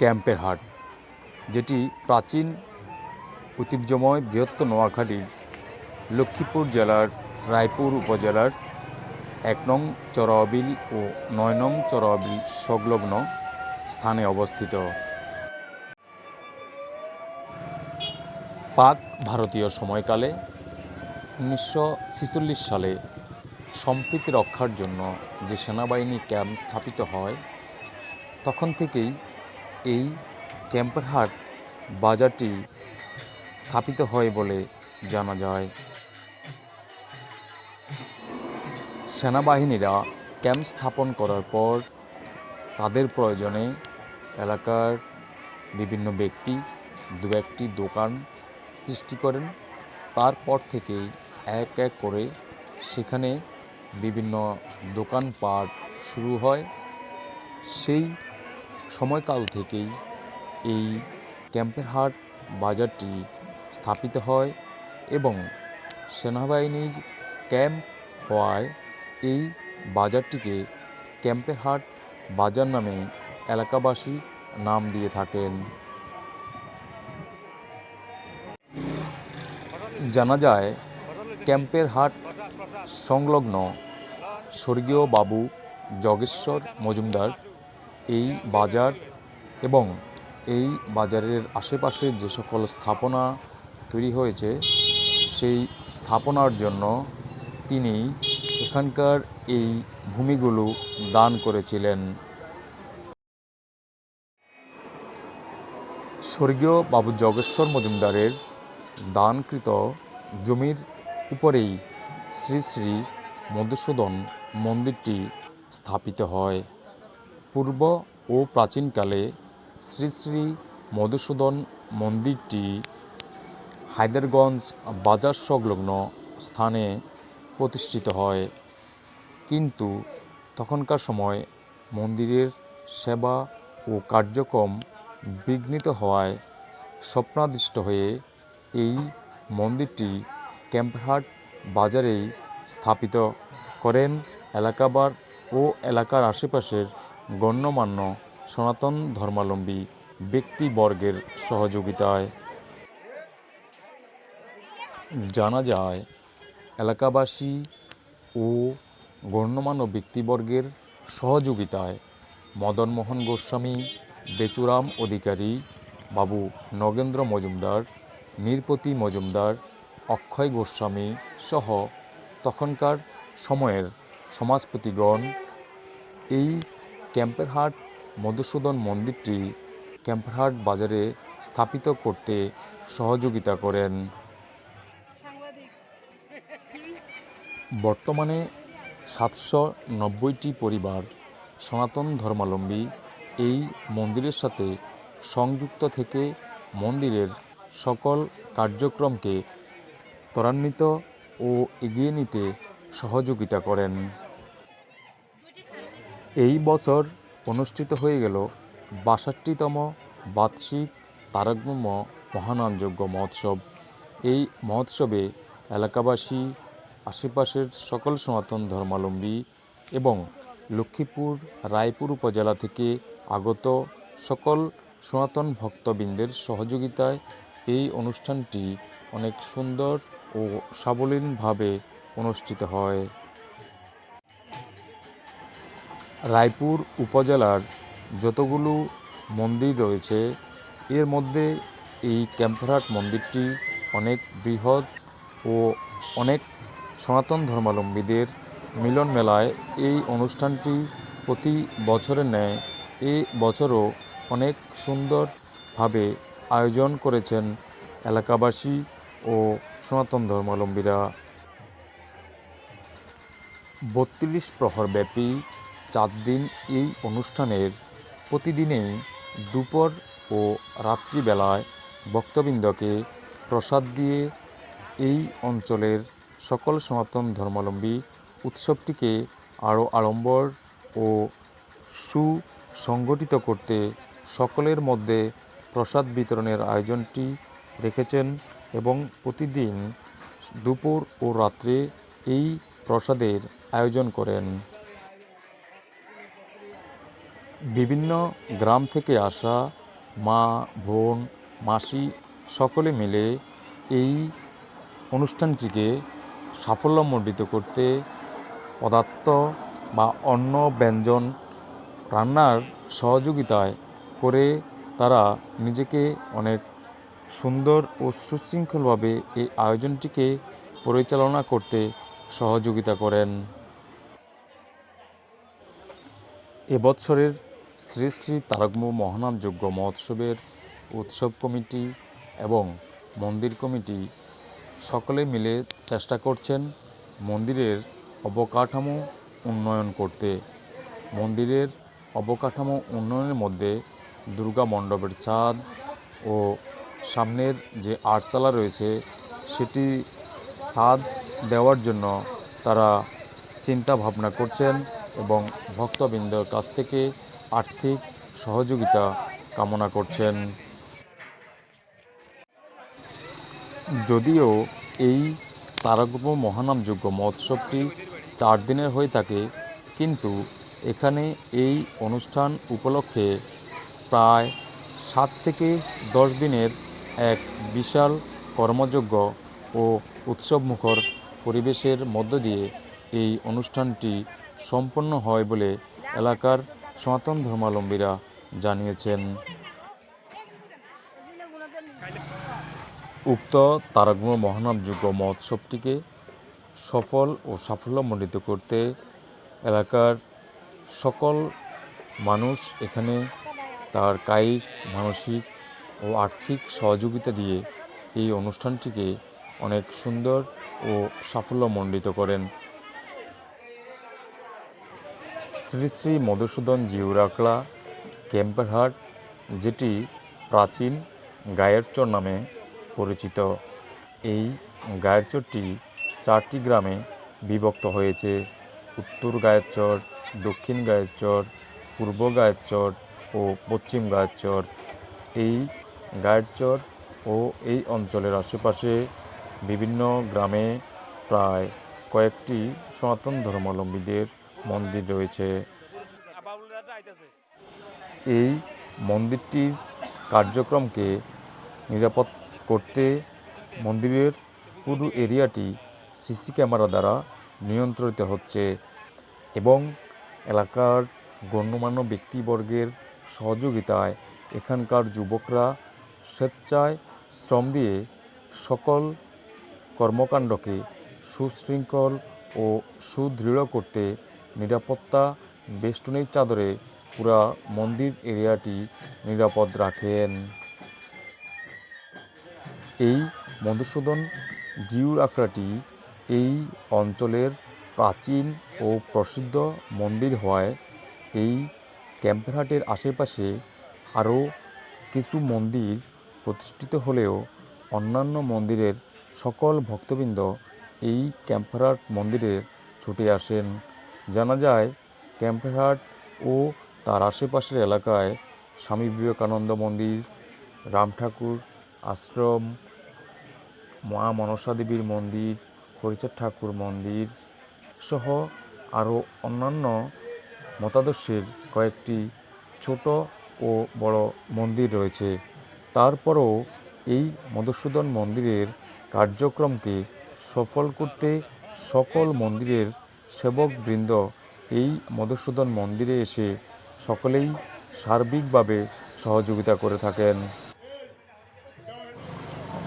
ক্যাম্পের হাট, যেটি প্রাচীন ঐতিহ্যময় বৃহত্তর নোয়াখালীর লক্ষ্মীপুর জেলার, রায়পুর উপজেলার এক নং চরাবিল ও নয় নং চরাবিল সংলগ্ন স্থানে অবস্থিত। পাক ভারতীয় সময়কালে উনিশশো ছেচল্লিশ সালে সম্প্রীতি রক্ষার জন্য যে সেনাবাহিনী ক্যাম্প স্থাপিত হয়, তখন থেকেই এই ক্যাম্পারহাট বাজারটি স্থাপিত হয় বলে জানা যায়। সেনাবাহিনীরা ক্যাম্প স্থাপন করার পর তাদের প্রয়োজনে এলাকার বিভিন্ন ব্যক্তি দু একটি দোকান সৃষ্টি করেন। তারপর থেকেই এক এক করে সেখানে বিভিন্ন দোকানপাট শুরু হয়। সেই সময়কাল থেকেই এই ক্যাম্পের হাট বাজারটি স্থাপিত হয় এবং সেনাবাহিনীর ক্যাম্প হওয়ায় এই বাজারটিকে ক্যাম্পের হাট বাজার নামে এলাকাবাসী নাম দিয়ে থাকেন। জানা যায়, ক্যাম্পের হাট সংলগ্ন স্বর্গীয় বাবু জগেশ্বর মজুমদার এই বাজার এবং এই বাজারের আশেপাশে যে সকল স্থাপনা তৈরি হয়েছে, সেই স্থাপনার জন্য তিনি এখানকার এই ভূমিগুলো দান করেছিলেন। স্বর্গীয় বাবু জগেশ্বর মজুমদারের দানকৃত জমির উপরেই শ্রী শ্রী মধুসূদন মন্দিরটি স্থাপিত হয়। পূর্ব ও প্রাচীনকালে শ্রী শ্রী মধুসূদন মন্দিরটি হায়দারগঞ্জ বাজার সংলগ্ন স্থানে প্রতিষ্ঠিত হয়। কিন্তু তখনকার সময় মন্দিরের সেবা ও কার্যক্রম বিঘ্নিত হওয়ায় স্বপ্নাদিষ্ট হয়ে এই মন্দিরটি ক্যাম্পহাট বাজারেই স্থাপিত করেন এলাকাবার ও এলাকার আশেপাশের গণ্যমান্য সনাতন ধর্মাবলম্বী ব্যক্তিবর্গের সহযোগিতায় জানা যায়, এলাকাবাসী ও গণ্যমান্য ব্যক্তিবর্গের সহযোগিতায় মদনমোহন গোস্বামী, বেচুরাম অধিকারী বাবু নগেন্দ্র মজুমদার নৃপতি মজুমদার, অক্ষয় গোস্বামী সহ তখনকার সময়ের সমাজপতিগণ এই ক্যাম্পের হাট মধুসূদন মন্দিরটি ক্যাম্পেরহাট বাজারে স্থাপিত করতে সহযোগিতা করেন। বর্তমানে সাতশো নব্বইটি পরিবার সনাতন ধর্মাবলম্বী এই মন্দিরের সাথে সংযুক্ত থেকে মন্দিরের সকল কার্যক্রমকে ত্বরান্বিত ও এগিয়ে নিতে সহযোগিতা করেন। এই বছর অনুষ্ঠিত হয়ে গেল বাষট্টিতম বার্ষিক তারকব্রহ্ম মহানামযজ্ঞ মহোৎসব। এই মহোৎসবে এলাকাবাসী, আশেপাশের সকল সনাতন ধর্মাবলম্বী এবং লক্ষ্মীপুর, রায়পুর উপজেলা থেকে আগত সকল সনাতন ভক্তবৃন্দের সহযোগিতায় এই অনুষ্ঠানটি অনেক সুন্দর ও সাবলীলভাবে অনুষ্ঠিত হয়। রায়পুর উপজেলার যতগুলো মন্দির রয়েছে, এর মধ্যে এই ক্যাম্পরাট মন্দিরটি অনেক বৃহৎ ও অনেক সনাতন ধর্মাবলম্বীদের মিলন মেলায় এই অনুষ্ঠানটি প্রতি বছরের ন্যায় এই বছরও অনেক সুন্দরভাবে আয়োজন করেছেন এলাকাবাসী ও সনাতন ধর্মাবলম্বীরা। বত্রিশ প্রহরব্যাপী চার দিন এই অনুষ্ঠানের প্রতিদিনেই দুপুর ও রাত্রিবেলায় ভক্তবৃন্দকে প্রসাদ দিয়ে এই অঞ্চলের সকল সনাতন ধর্মাবলম্বী উৎসবটিকে আরও আড়ম্বর ও সুসংগঠিত করতে সকলের মধ্যে প্রসাদ বিতরণের আয়োজনটি রেখেছেন এবং প্রতিদিন দুপুর ও রাত্রে এই প্রসাদের আয়োজন করেন। বিভিন্ন গ্রাম থেকে আসা মা, বোন, মাসি সকলে মিলে এই অনুষ্ঠানটিকে সাফল্যমণ্ডিত করতে পদার্থ বা অন্য ব্যঞ্জন রান্নার সহযোগিতায় করে তারা নিজেকে অনেক সুন্দর ও সুশৃঙ্খলভাবে এই আয়োজনটিকে পরিচালনা করতে সহযোগিতা করেন। এবছরের শ্রী শ্রী তারকম মহানামযজ্ঞ মহোৎসবের উৎসব কমিটি এবং মন্দির কমিটি সকলে মিলে চেষ্টা করছেন মন্দিরের অবকাঠামো উন্নয়ন করতে। মন্দিরের অবকাঠামো উন্নয়নের মধ্যে দুর্গা মণ্ডপের ছাদ ও সামনের যে আটচালা রয়েছে, সেটি ছাদ দেওয়ার জন্য তারা চিন্তা ভাবনা করছেন এবং ভক্তবৃন্দর কাছ থেকে আর্থিক সহযোগিতা কামনা করছেন। যদিও এই তারকব্রহ্ম মহানামযজ্ঞ মহোৎসবটি চার দিনের হয়ে থাকে, কিন্তু এখানে এই অনুষ্ঠান উপলক্ষে প্রায় সাত থেকে দশ দিনের এক বিশাল কর্মযজ্ঞ ও উৎসবমুখর পরিবেশের মধ্য দিয়ে এই অনুষ্ঠানটি সম্পন্ন হয় বলে এলাকার সনাতন ধর্মাবলম্বীরা জানিয়েছেন। উক্ত তারকম মহানামযজ্ঞ মহোৎসবটিকে সফল ও সাফল্যমণ্ডিত করতে এলাকার সকল মানুষ এখানে তার কায়িক, মানসিক ও আর্থিক সহযোগিতা দিয়ে এই অনুষ্ঠানটিকে অনেক সুন্দর ও সাফল্যমণ্ডিত করেন। শ্রী শ্রী মধুসূদন জিউরাকলা ক্যাম্পারহাট যেটি প্রাচীন গায়েরচর নামে পরিচিত। এই গায়েরচরটি চারটি গ্রামে বিভক্ত হয়েছে। উত্তর গায়েরচর দক্ষিণ গায়েরচর পূর্ব গায়েরচর ও পশ্চিম গায়েরচর এই গায়েরচর ও এই অঞ্চলের আশেপাশে বিভিন্ন গ্রামে প্রায় কয়েকটি সনাতন ধর্মাবলম্বীদের মন্দির রয়েছে। এই মন্দিরটির কার্যক্রমকে নিরাপদ করতে মন্দিরের পুরো এরিয়াটি সিসি ক্যামেরা দ্বারা নিয়ন্ত্রিত হচ্ছে এবং এলাকার গণ্যমান্য ব্যক্তিবর্গের সহযোগিতায় এখানকার যুবকরা স্বেচ্ছায় শ্রম দিয়ে সকল কর্মকাণ্ডকে সুশৃঙ্খল ও সুদৃঢ় করতে নিরাপত্তা বেষ্টনীর চাদরে পুরা মন্দির এরিয়াটি নিরাপদ রাখেন। এই মধুসূদন জিউর আখড়াটি এই অঞ্চলের প্রাচীন ও প্রসিদ্ধ মন্দির হওয়ায় এই ক্যাম্পেরহাটের আশেপাশে আরও কিছু মন্দির প্রতিষ্ঠিত হলেও অন্যান্য মন্দিরের সকল ভক্তবৃন্দ এই ক্যাম্পেরহাট মন্দিরে ছুটে আসেন। জানা যায়, ক্যাম্পেরহাট ও তার আশেপাশের এলাকায় স্বামী বিবেকানন্দ মন্দির, রাম ঠাকুর আশ্রম, মা মনসা দেবীর মন্দির, হরিচাঁদ ঠাকুর মন্দির সহ আরও অন্যান্য মতাদর্শের কয়েকটি ছোট ও বড় মন্দির রয়েছে। তারপরও এই মধুসূদন মন্দিরের কার্যক্রমকে সফল করতে সকল মন্দিরের সেবকবৃন্দ এই মধুসূদন মন্দিরে এসে সকলেই সার্বিকভাবে সহযোগিতা করে থাকেন।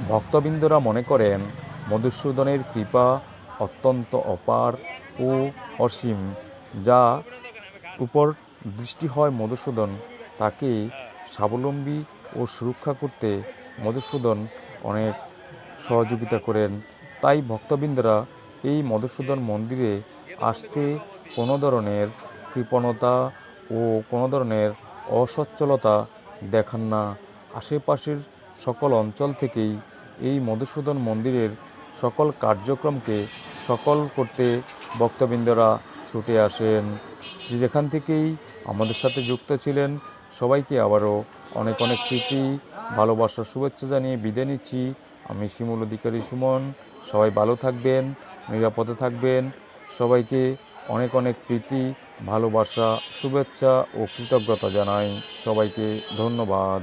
ভক্তবৃন্দরা মনে করেন, মধুসূদনের কৃপা অত্যন্ত অপার ও অসীম, যা উপর দৃষ্টি হয় মধুসূদন, তাকে স্বাবলম্বী ও সুরক্ষা করতে মধুসূদন অনেক সহযোগিতা করেন। তাই ভক্তবৃন্দরা এই মধুসূদন মন্দিরে আসতে কোনো ধরনের কৃপণতা ও কোনো ধরনের অসচ্ছলতা দেখান না। আশেপাশের সকল অঞ্চল থেকেই এই মধুসূদন মন্দিরের সকল কার্যক্রমকে সকল করতে ভক্তবৃন্দরা ছুটে আসেন। যে যেখান থেকেই আমাদের সাথে যুক্ত ছিলেন, সবাইকে আবারও অনেক অনেক প্রীতি, ভালোবাসার শুভেচ্ছা জানিয়ে বিদায় নিচ্ছি। আমি শিমুল অধিকারী সুমন। সবাই ভালো থাকবেন, নিরাপদে থাকবেন। সবাইকে অনেক অনেক প্রীতি ভালোবাসা শুভেচ্ছা ও কৃতজ্ঞতা জানাই সবাইকে ধন্যবাদ।